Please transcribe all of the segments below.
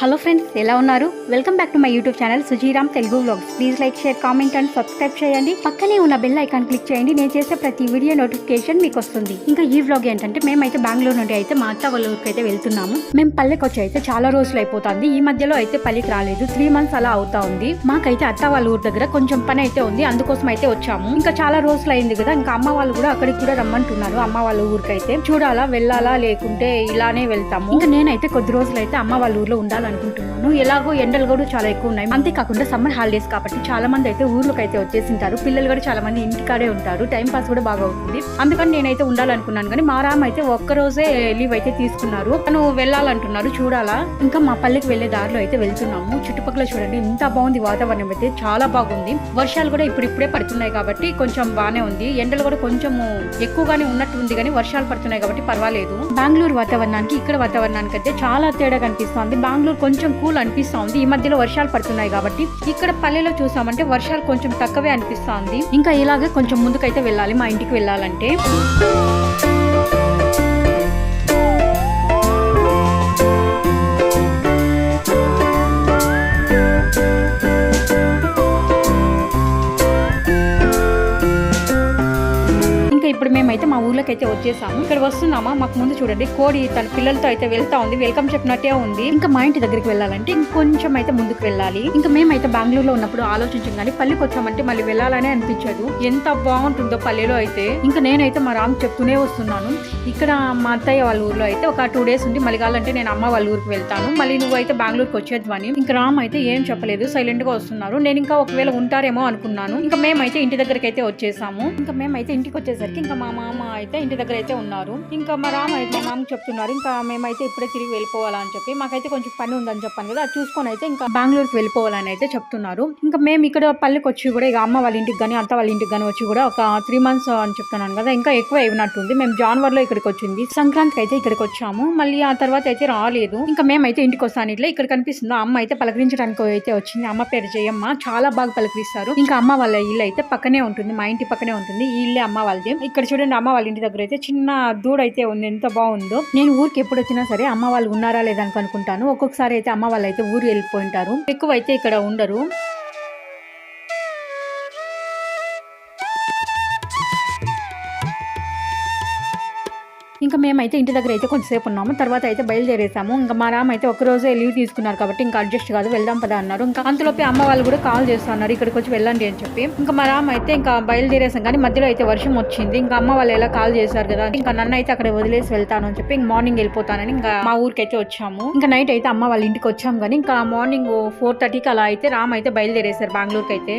Hello friends ఎలా ఉన్నారు? Welcome back to my YouTube channel Sujiram Telugu vlogs please like share comment and subscribe చేయండి. పక్కనే ఉన్న bell icon click చేయండి. నేను చేసే ప్రతి వీడియో నోటిఫికేషన్ మీకు వస్తుంది. ఇంకా ఈ వ్లాగ్ ఏంటంటే మేమైతే బెంగళూరు నుండి అయితే మా అత్త వాళ్ళ ఊరికి అయితే వెళ్తున్నాము. మేము పల్లెకి వచ్చి అయితే చాలా రోజులు అయిపోతుంది. ఈ మధ్యలో అయితే పల్లెకి రాలేదు. త్రీ మంత్స్ అలా అవుతా ఉంది. మాకైతే అత్త వాళ్ళ ఊరి దగ్గర కొంచెం పని అయితే ఉంది. అందుకోసం అయితే వచ్చాము. ఇంకా చాలా రోజులు అయింది కదా. ఇంకా అమ్మ వాళ్ళు కూడా అక్కడికి కూడా రమ్మంటున్నారు. అమ్మ వాళ్ళ ఊరికి అయితే చూడాలా వెళ్ళాలా లేకుంటే ఇలానే వెళ్తాము. ఇంకా నేనైతే కొద్ది రోజులు అయితే అమ్మ వాళ్ళ ఊర్లో అనుకుంటున్నాను. ఎలాగో ఎండలు కూడా చాలా ఎక్కువ ఉన్నాయి. అంతేకాకుండా సమ్మర్ హాలిడేస్ కాబట్టి చాలా మంది అయితే ఊర్లోకి అయితే వచ్చేసింటారు. పిల్లలు కూడా చాలా మంది ఇంటికాడే ఉంటారు. టైం పాస్ కూడా బాగా అవుతుంది. అందుకని నేనైతే ఉండాలనుకున్నాను కానీ మా రామ్ అయితే ఒక్క రోజే లీవ్ అయితే తీసుకున్నారు. తను వెళ్ళాలంటున్నారు చూడాలా? ఇంకా మా పల్లెకి వెళ్ళే దారిలో అయితే వెళ్తున్నాము. చుట్టుపక్కల చూడండి ఇంత బాగుంది వాతావరణం అయితే. చాలా బాగుంది. వర్షాలు కూడా ఇప్పుడిప్పుడే పడుతున్నాయి కాబట్టి కొంచెం బాగానే ఉంది. ఎండలు కూడా కొంచెం ఎక్కువగానే ఉన్నట్టు ఉంది కానీ వర్షాలు పడుతున్నాయి కాబట్టి పర్వాలేదు. బెంగళూరు వాతావరణానికి ఇక్కడ వాతావరణానికి అయితే చాలా తేడా కనిపిస్తుంది. బెంగళూరు కొంచెం కూల్ అనిపిస్తా ఉంది ఈ మధ్యలో వర్షాలు పడుతున్నాయి కాబట్టి ఇక్కడ పల్లెలో చూసామంటే వర్షాలు కొంచెం తక్కువే అనిపిస్తా ఉంది ఇంకా ఇలాగే కొంచెం ముందుకైతే వెళ్ళాలి మా ఇంటికి వెళ్ళాలంటే. మేమైతే మా ఊర్లోకి అయితే వచ్చేసాము. ఇక్కడ వస్తున్నామా? మాకు ముందు చూడండి. కోడి తన పిల్లలతో అయితే వెళ్తా ఉంది. వెల్కమ్ చెప్పినట్టే ఉంది. ఇంకా మా ఇంటి దగ్గరికి వెళ్ళాలంటే ఇంకొంచెం అయితే ముందుకు వెళ్ళాలి. ఇంకా మేమైతే బెంగళూరులో ఉన్నప్పుడు ఆలోచించాం కానీ పల్లెకి వచ్చామంటే మళ్ళీ వెళ్ళాలనే అనిపించదు. ఎంత బాగుంటుందో పల్లెలో అయితే. ఇంకా నేనైతే మా రామ్ చెప్తూనే వస్తున్నాను. ఇక్కడ మా అత్తయ్య వాళ్ళ ఊర్లో అయితే ఒక టూ డేస్ ఉండి మళ్ళీ కావాలంటే నేను అమ్మ వాళ్ళ ఊరికి వెళ్తాను. మళ్ళీ నువ్వు అయితే బెంగళూరుకి వచ్చేద్వని ఇంకా రామ్ అయితే ఏం చెప్పలేదు. సైలెంట్గా వస్తున్నారు. నేను ఇంకా ఒకవేళ ఉంటారేమో అనుకున్నాను. ఇంకా మేమైతే ఇంటి దగ్గరికి అయితే వచ్చేసాము. ఇంకా మేమైతే ఇంటికి వచ్చేసరికి ఇంకా మా మామ అయితే ఇంటి దగ్గర అయితే ఉన్నారు. ఇంకా మా రామ అయితే మా మామ చెప్తున్నారు. ఇంకా మేమైతే ఇప్పుడే తిరిగి వెళ్ళిపోవాలా అని చెప్పి. మాకైతే కొంచెం పని ఉందని చెప్పాను కదా అది చూసుకొని అయితే ఇంకా బెంగళూరుకి వెళ్ళిపోవాలని అయితే చెప్తున్నారు. ఇంకా మేము ఇక్కడ పల్లెకి వచ్చి కూడా ఇక అమ్మ వాళ్ళ ఇంటికి కానీ అత్త వాళ్ళ ఇంటికి కానీ వచ్చి కూడా ఒక త్రీ మంత్స్ అని చెప్తున్నాను కదా ఇంకా ఎక్కువ అయినట్టుంది మేము జాన్వర్లో ఇక్కడికి వచ్చింది. సంక్రాంతికి అయితే ఇక్కడికి వచ్చాము. మళ్ళీ ఆ తర్వాత అయితే రాలేదు. ఇంకా మేమైతే ఇంటికి వస్తాను. ఇట్లా ఇక్కడ కనిపిస్తుందో. అమ్మ అయితే పలకరించడానికి అయితే వచ్చింది. అమ్మ పేరు జయమ్మ. చాలా బాగా పలకరిస్తారు. ఇంకా అమ్మ వాళ్ళ ఇల్లు అయితే పక్కనే ఉంటుంది. మా ఇంటి పక్కనే ఉంటుంది. ఈ ఇల్లే అమ్మ వాళ్ళది. ఇక్కడ చూడండి అమ్మ వాళ్ళ ఇంటి దగ్గర అయితే చిన్న దూడ అయితే ఉంది. ఎంత బాగుందో. నేను ఊరికి ఎప్పుడు వచ్చినా సరే అమ్మ వాళ్ళు ఉన్నారా లేదా అని అనుకుంటాను. ఒక్కొక్కసారి అయితే అమ్మ వాళ్ళు అయితే ఊరు వెళ్ళిపోయింటారు ఎక్కువ అయితే ఇక్కడ ఉండరు. ఇంకా మేమైతే ఇంటి దగ్గర అయితే కొంతసేపు ఉన్నాము. తర్వాత అయితే బయలుదేరేసాము. ఇంకా మా రామ్ అయితే ఒకరోజే లీవ్ తీసుకున్నారు కాబట్టి ఇంకా అడ్జస్ట్ కాదు వెళ్దాం పదా అన్నారు. ఇంకా అంతలోపే అమ్మ వాళ్ళు కూడా కాల్ చేస్తున్నారు ఇక్కడికి వచ్చి వెళ్ళండి అని చెప్పి. ఇంకా మా రామ్ అయితే ఇంకా బయలుదేరేసాం కానీ మధ్యలో అయితే వర్షం వచ్చింది. ఇంకా అమ్మ వాళ్ళు ఎలా కాల్ చేశారు కదా ఇంకా నన్ను అయితే అక్కడ వదిలేసి వెళ్తాను అని చెప్పి ఇంకా మార్నింగ్ వెళ్ళిపోతానని ఇంకా మా ఊరికి అయితే వచ్చాము. ఇంకా నైట్ అయితే అమ్మ వాళ్ళ ఇంటికి వచ్చాము కానీ ఇంకా మార్నింగ్ ఫోర్ థర్టీకి అలా అయితే రామ్ అయితే బయలుదేరేశారు బెంగళూరుకి అయితే.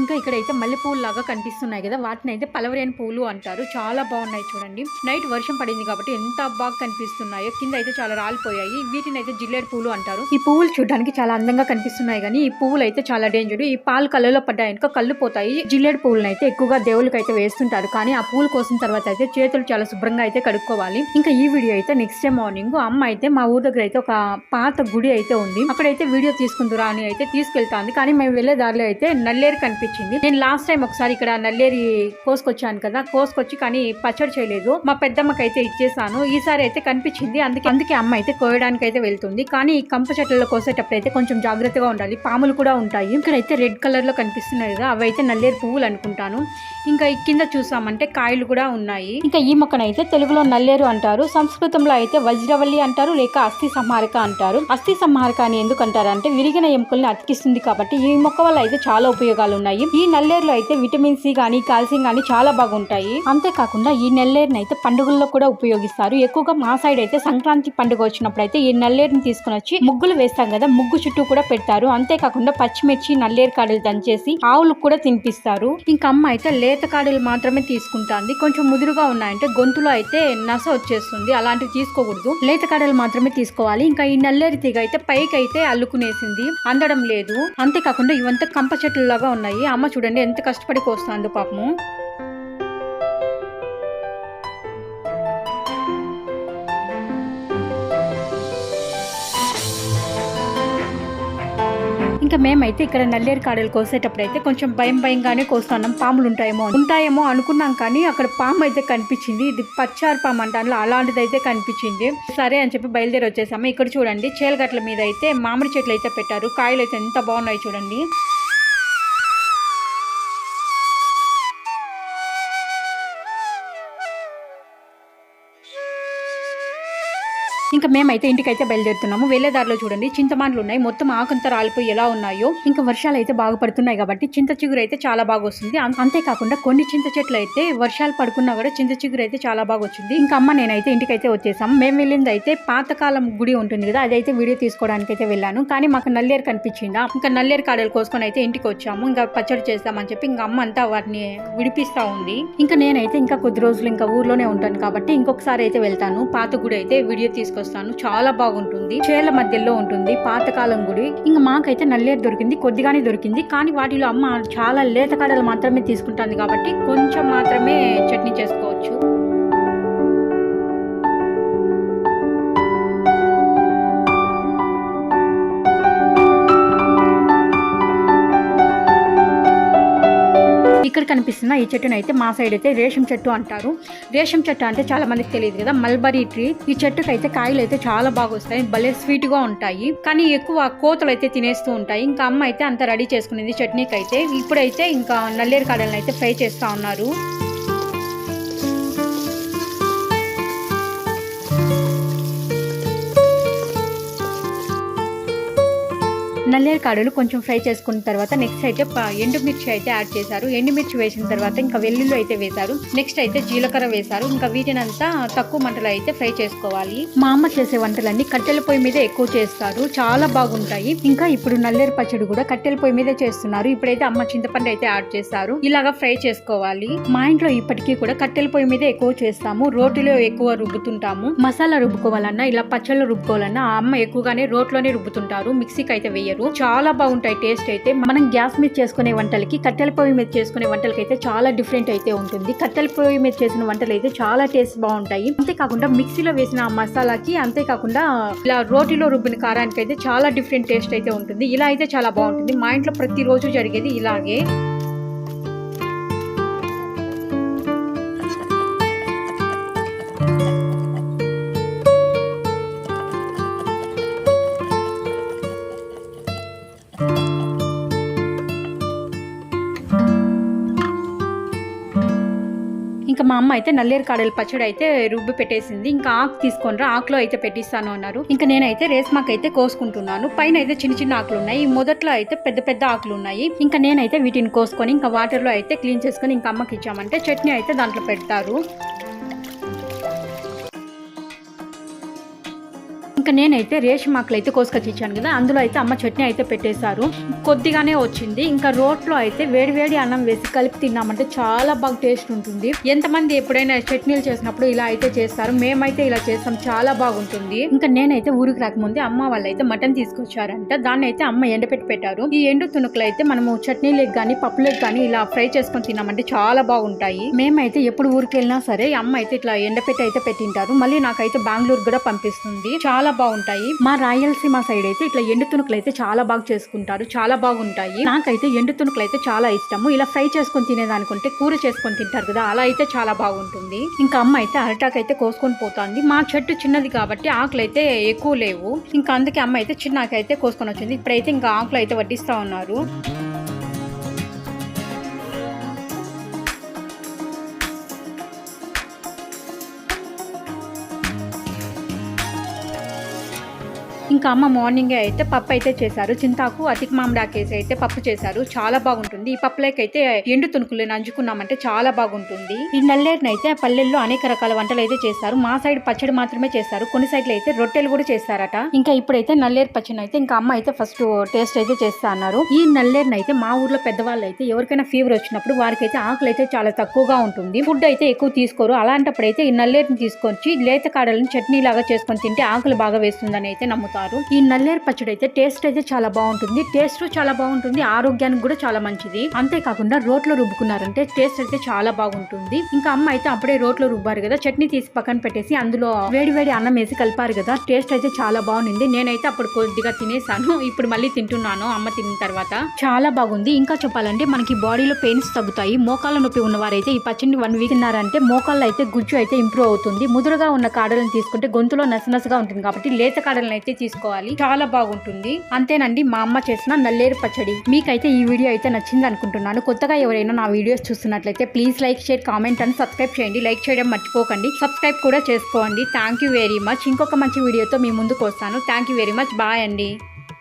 ఇంకా ఇక్కడైతే మల్లెపూలు లాగా కనిపిస్తున్నాయి కదా. వాటిని అయితే పలవరేని పూలు అంటారు. చాలా బాగున్నాయి చూడండి. నైట్ వర్షం పడింది కాబట్టి ఎంత బాగా కనిపిస్తున్నాయో. కింద అయితే చాలా రాలిపోయాయి. వీటిని అయితే జిల్లేడు పూలు అంటారు. ఈ పువ్వులు చూడడానికి చాలా అందంగా కనిపిస్తున్నాయి కానీ ఈ పువ్వులు అయితే చాలా డేంజర్. ఈ పాలు కళ్ళలో పడ్డాయి కళ్ళు పోతాయి. జిల్లేడు పువ్వులను అయితే ఎక్కువగా దేవుళ్ళకి అయితే వేస్తుంటారు. కానీ ఆ పూలు కోసిన తర్వాత అయితే చేతులు చాలా శుభ్రంగా అయితే కడుక్కోవాలి. ఇంకా ఈ వీడియో అయితే నెక్స్ట్ డే మార్నింగ్ అమ్మ అయితే మా ఊరు దగ్గర అయితే ఒక పాత గుడి అయితే ఉంది. అక్కడైతే వీడియో తీసుకుందురా అని అయితే తీసుకెళ్తాంది. కానీ మేము వెళ్ళే దారిలో అయితే నల్లేరు కనిపించింది నేను లాస్ట్ టైం ఒకసారి ఇక్కడ నల్లేరి కోసుకొచ్చాను కదా కోసుకొచ్చి కానీ పచ్చడి చేయలేదు. మా పెద్దమ్మకి అయితే ఇచ్చేసాను. ఈసారి అయితే కనిపించింది. అందుకే అందుకే అమ్మ అయితే కోయడానికి అయితే వెళ్తుంది. కానీ ఈ కంప చెట్లలో కోసేటప్పుడు అయితే కొంచెం జాగ్రత్తగా ఉండాలి. పాములు కూడా ఉంటాయి. ఇక్కడైతే రెడ్ కలర్లో కనిపిస్తున్నాయి కదా అవి అయితే నల్లేరు పువ్వులు అనుకుంటాను. ఇంకా కింద చూసామంటే కాయలు కూడా ఉన్నాయి. ఇంకా ఈ మొక్కనైతే తెలుగులో నల్లేరు అంటారు. సంస్కృతంలో అయితే వజ్రవల్లి అంటారు లేక అస్థి సంహారక అంటారు. అస్థి సంహారక అని ఎందుకు అంటారు అంటే విరిగిన ఎముకల్ని అతికిస్తుంది కాబట్టి ఈ మొక్క వల్ల అయితే చాలా ఉపయోగాలు ఉన్నాయి. ఈ నల్లేరులో అయితే విటమిన్ సి కానీ కాల్షియం కానీ చాలా బాగుంటాయి. అంతేకాకుండా ఈ నల్లేరుని అయితే పండుగల్లో కూడా ఉపయోగిస్తారు. ఎక్కువగా మా సైడ్ అయితే సంక్రాంతి పండుగ వచ్చినప్పుడు అయితే ఈ నల్లేరుని తీసుకుని వచ్చి ముగ్గులు వేస్తాం కదా ముగ్గు చుట్టూ కూడా పెడతారు. అంతేకాకుండా పచ్చిమిర్చి నల్లేరు కాడలు దంచేసి ఆవులకు కూడా తినిపిస్తారు. ఇంకా అమ్మ అయితే లేత కాడలు మాత్రమే తీసుకుంటాంది. కొంచెం ముదురుగా ఉన్నాయంటే గొంతులో అయితే నస వచ్చేస్తుంది. అలాంటివి తీసుకోకూడదు. లేత కాడలు మాత్రమే తీసుకోవాలి. ఇంకా ఈ నల్లేరు తీగ అయితే పైకి అయితే అల్లుకునేసింది. అందడం లేదు. అంతేకాకుండా ఇవంతా కంప చెట్లు లాగా ఉన్నాయి. అమ్మ చూడండి ఎంత కష్టపడి కోస్తుందో పాపము. ఇంకా మేమైతే ఇక్కడ నల్లేరు కాడలు కోసేటప్పుడు అయితే కొంచెం భయం భయంగానే కోస్తున్నాం. పాములు ఉంటాయేమో ఉంటాయేమో అనుకున్నాం కానీ అక్కడ పాము అయితే కనిపించింది. ఇది పచ్చారు పాము అంటాను అలాంటిది అయితే కనిపించింది. సరే అని చెప్పి బయలుదేరి వచ్చేసాము. ఇక్కడ చూడండి చేలగట్ల మీద అయితే మామిడి చెట్లు అయితే పెట్టారు. కాయలు అయితే ఎంత బాగున్నాయి చూడండి. ఇంకా మేమైతే ఇంటికైతే బయలుదేరుతున్నాము. వెళ్ళే దారిలో చూడండి చింతమాన్లు ఉన్నాయి మొత్తం ఆకంతా రాలిపోయి ఎలా ఉన్నాయో ఇంకా వర్షాలు అయితే బాగా పడుతున్నాయి కాబట్టి చింత చిగురు అయితే చాలా బాగా వస్తుంది. అంతేకాకుండా కొన్ని చింత చెట్లు అయితే వర్షాలు పడుకున్నా కూడా చింత చిగురు అయితే చాలా బాగా వచ్చింది. ఇంకా అమ్మ నేనైతే ఇంటికైతే వచ్చేసాము. మేము వెళ్ళింది అయితే పాతకాలం గుడి ఉంటుంది కదా అదైతే వీడియో తీసుకోవడానికి అయితే వెళ్ళాను. కానీ మాకు నల్లేరు కనిపించిందా? ఇంకా నల్లేరు కాడలు కోసుకొని అయితే ఇంటికి వచ్చాము ఇంకా పచ్చడి చేస్తామని చెప్పి ఇంకా అమ్మ అంతా వాటిని విడిపిస్తా ఉంది. ఇంకా నేనైతే ఇంకా కొద్ది రోజులు ఇంకా ఊర్లోనే ఉంటాను కాబట్టి ఇంకొకసారి అయితే వెళ్తాను. పాత గుడి అయితే వీడియో తీసుకొస్తాను చాలా బాగుంటుంది. చేల మధ్యలో ఉంటుంది. పాతకాలం గుడి. ఇంకా మాకైతే నల్లేరు దొరికింది. కొద్దిగానే దొరికింది. కానీ వాటిలో అమ్మ చాలా లేత కాడలు మాత్రమే తీసుకుంటుంది కాబట్టి కొంచెం మాత్రమే చట్నీ చేసుకోవచ్చు. ఇక్కడ కనిపిస్తున్న ఈ చెట్టును అయితే మా సైడ్ అయితే రేషం చెట్టు అంటారు. రేషం చెట్టు అంటే చాలా మందికి తెలియదు కదా మల్బరీ ట్రీ ఈ చెట్టుకు అయితే కాయలు అయితే చాలా బాగా వస్తాయి భలే స్వీట్గా ఉంటాయి. కానీ ఎక్కువ కోతలు అయితే తినేస్తూ ఉంటాయి. ఇంకా అమ్మ అయితే అంత రెడీ చేసుకునేది చట్నీకి అయితే ఇప్పుడైతే ఇంకా నల్లేరు కాడలను అయితే ఫ్రై చేస్తా ఉన్నారు. నల్లేరు కాడలు కొంచెం ఫ్రై చేసుకున్న తర్వాత నెక్స్ట్ అయితే ఎండుమిర్చి అయితే యాడ్ చేశారు. ఎండుమిర్చి వేసిన తర్వాత ఇంకా వెల్లుల్లి అయితే వేశారు. నెక్స్ట్ అయితే జీలకర్ర వేశారు. ఇంకా వీటినంతా తక్కువ మంటలో అయితే ఫ్రై చేసుకోవాలి. మా అమ్మ చేసే వంటలన్నీ కట్టెల పొయ్యి మీద ఎక్కువ చేస్తారు. చాలా బాగుంటాయి. ఇంకా ఇప్పుడు నల్లేరు పచ్చడి కూడా కట్టెల పొయ్యి మీదే చేస్తున్నారు. ఇప్పుడైతే అమ్మ చింతపండు అయితే యాడ్ చేస్తారు ఇలాగా ఫ్రై చేసుకోవాలి. మా ఇంట్లో ఇప్పటికీ కూడా కట్టెల పొయ్యి మీదే ఎక్కువ చేస్తాము. రోటిలో ఎక్కువ రుబ్బుతుంటాము. మసాలా రుబ్బుకోవాలన్నా ఇలా పచ్చళ్ళు రుబ్బుకోవాలన్నా అమ్మ ఎక్కువగానే రోట్లోనే రుబ్బుతుంటారు. మిక్సీకి అయితే వేయరు. చాలా బాగుంటాయి టేస్ట్ అయితే. మనం గ్యాస్ మీద చేసుకునే వంటలకి కట్టెల పొయ్యి మీద చేసుకునే వంటలకి అయితే చాలా డిఫరెంట్ అయితే ఉంటుంది. కట్టెల పొయ్యి మీద చేసిన వంటలు అయితే చాలా టేస్ట్ బాగుంటాయి. అంతేకాకుండా మిక్సీలో వేసిన ఆ మసాలాకి అంతేకాకుండా ఇలా రోటిలో రుబ్బిన కారానికి అయితే చాలా డిఫరెంట్ టేస్ట్ అయితే ఉంటుంది. ఇలా అయితే చాలా బాగుంటుంది. మా ఇంట్లో ప్రతిరోజు జరిగేది ఇలాగే. అమ్మ అయితే నల్లేరు కాడల పచ్చడి అయితే రుబ్బి పెట్టేసింది. ఇంకా ఆకు తీసుకొని రా ఆకులో అయితే పెట్టిస్తాను అన్నారు. ఇంకా నేనైతే రేస్మాక్ అయితే కోసుకుంటున్నాను. పైన అయితే చిన్న చిన్న ఆకులు ఉన్నాయి మొదట్లో అయితే పెద్ద పెద్ద ఆకులు ఉన్నాయి ఇంకా నేనైతే వీటిని కోసుకొని ఇంకా వాటర్లో అయితే క్లీన్ చేసుకొని ఇంకా అమ్మకి ఇచ్చామంటే చట్నీ అయితే దాంట్లో పెడతారు. ఇంకా నేనైతే రేషం ఆకులు అయితే కోసుకొచ్చి ఇచ్చాను కదా అందులో అయితే అమ్మ చట్నీ అయితే పెట్టేశారు. కొద్దిగానే వచ్చింది. ఇంకా రోట్లో అయితే వేడివేడి అన్నం వేసి కలిపి తిన్నామంటే చాలా బాగా టేస్ట్ ఉంటుంది. ఎంతమంది ఎప్పుడైనా చట్నీలు చేసినప్పుడు ఇలా అయితే చేస్తారు మేమైతే ఇలా చేస్తాం చాలా బాగుంటుంది. ఇంకా నేనైతే ఊరికి రాకముందే అమ్మ వాళ్ళు అయితే మటన్ తీసుకొచ్చారంట. దాన్ని అయితే అమ్మ ఎండపెట్టి పెట్టారు. ఈ ఎండు తుణుకులు అయితే మనము చట్నీలకు కానీ పప్పులకు కానీ ఇలా ఫ్రై చేసుకొని తిన్నామంటే చాలా బాగుంటాయి. మేమైతే ఎప్పుడు ఊరికి వెళ్ళినా సరే అమ్మ అయితే ఇట్లా ఎండపెట్టి అయితే పెట్టింటారు. మళ్ళీ నాకైతే బెంగళూరు కూడా పంపిస్తుంది. చాలా చాలా బాగుంటాయి. మా రాయలసీమ సైడ్ అయితే ఇట్లా ఎండు తుణుకులు అయితే చాలా బాగా చేసుకుంటారు. చాలా బాగుంటాయి. నాకైతే ఎండు తుణుకులు అయితే చాలా ఇష్టము. ఇలా ఫ్రై చేసుకొని తినేదానికుంటే కూర చేసుకొని తింటారు కదా అలా అయితే చాలా బాగుంటుంది. ఇంకా అమ్మ అయితే అరటాకు అయితే కోసుకొని పోతుంది. మా చెట్టు చిన్నది కాబట్టి ఆకులు అయితే ఎక్కువ లేవు. ఇంకా అందుకే అమ్మ అయితే చిన్నకైతే కోసుకొని వచ్చింది. ఇప్పుడైతే ఇంకా ఆకులు అయితే వడ్డిస్తా ఉన్నారు. ఇంకా అమ్మ మార్నింగే అయితే పప్పు అయితే చేశారు. చింతాకు అతికి మామిడాకేసి అయితే పప్పు చేశారు. చాలా బాగుంటుంది. ఈ పప్పులకైతే ఎండు తునుకులు నంచుకున్నామంటే చాలా బాగుంటుంది. ఈ నల్లేరునైతే అయితే పల్లెల్లో అనేక రకాల వంటలు అయితే చేస్తారు మా సైడ్ పచ్చడి మాత్రమే చేస్తారు కొన్ని సైడ్లు అయితే రొట్టెలు కూడా చేస్తారట. ఇంకా ఇప్పుడైతే నల్లేరు పచ్చడి అయితే ఇంకా అమ్మ అయితే ఫస్ట్ టేస్ట్ అయితే చేస్తా అన్నారు. ఈ నల్లేరుని అయితే మా ఊర్లో పెద్దవాళ్ళు అయితే ఎవరికైనా ఫీవర్ వచ్చినప్పుడు వారికి అయితే ఆకులు అయితే చాలా తక్కువగా ఉంటుంది. ఫుడ్ అయితే ఎక్కువ తీసుకోరు. అలాంటప్పుడు అయితే ఈ నల్లేరుని తీసుకొచ్చి లేత కాడలను చట్నీ లాగా చేసుకొని తింటే ఆకులు బాగా వేస్తుందని అయితే నమ్ముతారు. చేస్తారు. ఈ నల్లేరు పచ్చడి అయితే టేస్ట్ అయితే చాలా బాగుంటుంది. టేస్ట్ చాలా బాగుంటుంది. ఆరోగ్యానికి కూడా చాలా మంచిది. అంతేకాకుండా రోట్లో రుబ్బుకున్నారంటే టేస్ట్ అయితే చాలా బాగుంటుంది. ఇంకా అమ్మ అయితే అప్పుడే రోట్లో రుబ్బారు కదా చట్నీ తీసి పక్కన పెట్టేసి అందులో వేడి వేడి అన్నం వేసి కలిపారు కదా టేస్ట్ అయితే చాలా బాగుంది నేనైతే అప్పుడు కొద్దిగా తినేసాను. ఇప్పుడు మళ్ళీ తింటున్నాను అమ్మ తిన్న తర్వాత. చాలా బాగుంది. ఇంకా చెప్పాలంటే మనకి బాడీలో పెయిన్స్ తగ్గుతాయి. మోకాళ్ళ నొప్పి ఉన్నవారైతే ఈ పచ్చడిని వన్ వీక్ తిన్నారంటే మోకాళ్ళు అయితే గుజ్జు అయితే ఇంప్రూవ్ అవుతుంది. ముదురుగా ఉన్న కాడలను తీసుకుంటే గొంతులో నసనసగా ఉంటుంది కాబట్టి లేత కాడలను అయితే తీసుకోవాలి. చాలా బాగుంటుంది. అంతేనండి మా అమ్మ చేసిన నల్లేరు పచ్చడి. మీకైతే ఈ వీడియో అయితే నచ్చింది అనుకుంటున్నాను. కొత్తగా ఎవరైనా నా వీడియోస్ చూస్తున్నట్లయితే please like share comment and subscribe చేయండి. లైక్ చేయడం మర్చిపోకండి. సబ్స్క్రైబ్ కూడా చేసుకోండి. థ్యాంక్ యూ వెరీ మచ్ ఇంకొక మంచి వీడియోతో మీ ముందుకు వస్తాను. Thank you very much bye అండి.